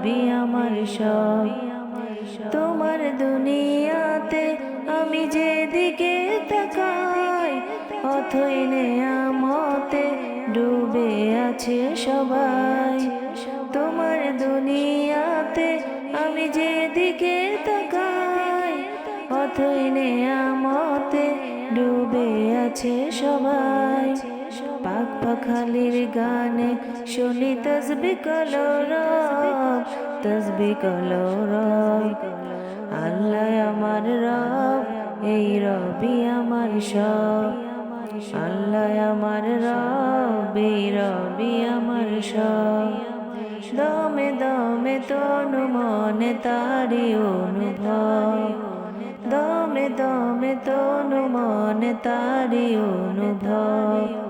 রবি আমার সব। তোমার দুনিয়াতে আমি যে যেদিকে তাকাই, অথই নেয়ামতে ডুবে আছে সবাই। তোমার দুনিয়াতে আমি যে যেদিকে তাকাই, অথই নেয়ামতে ডুবে আছে সবাই। পাক পাখালির গানে শুনি তসবি কলর তসবি কলর আল্লাহ আমার রব, এই রবি আমার সব। আল্লাহ আমার রব, এই রবি আমার সব। দমে দমে তনু মনে তারি অনুভব। দমে দমে তনু মনে তারি অনুভব।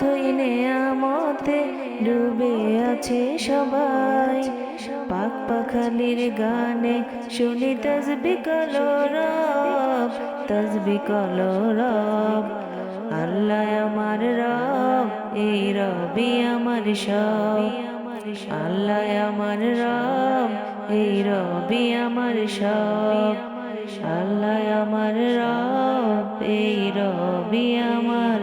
অথই নেয়ামতে ডুবে আছে সবাই। পাক পাখালির গানে শুনি তসবি কলরব তসবি কলরব আল্লাহ আমার রব, এই রবি আমার সব। আল্লাহ আমার রব, এই রবি আমার সব। আল্লাহ আমার রব, এই রবি আমার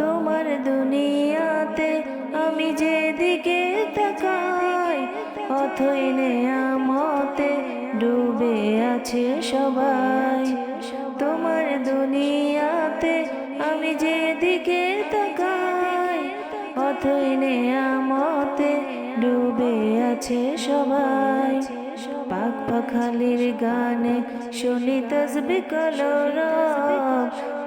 তোমার দুনিয়াতে আমি যে যেদিকে তাকাই, অথই নেয়ামতে ডুবে আছে সবাই। তোমার দুনিয়াতে আমি যে যেদিকে তাকাই, অথই নেয়ামতে ডুবে আছে সবাই। পাক পাখালির গানে শুনি তসবি কলর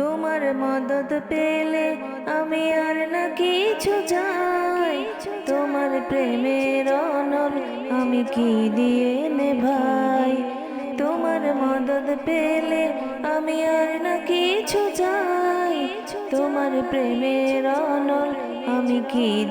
তোমার মদত পেলে আমি আর না কিছু যাই তোমার প্রেমের অনল আমি কি দিয়ে নে ভাই তোমার মদত পেলে আমি আর না কিছু যাই তোমার প্রেমের অনল কি দিয়ে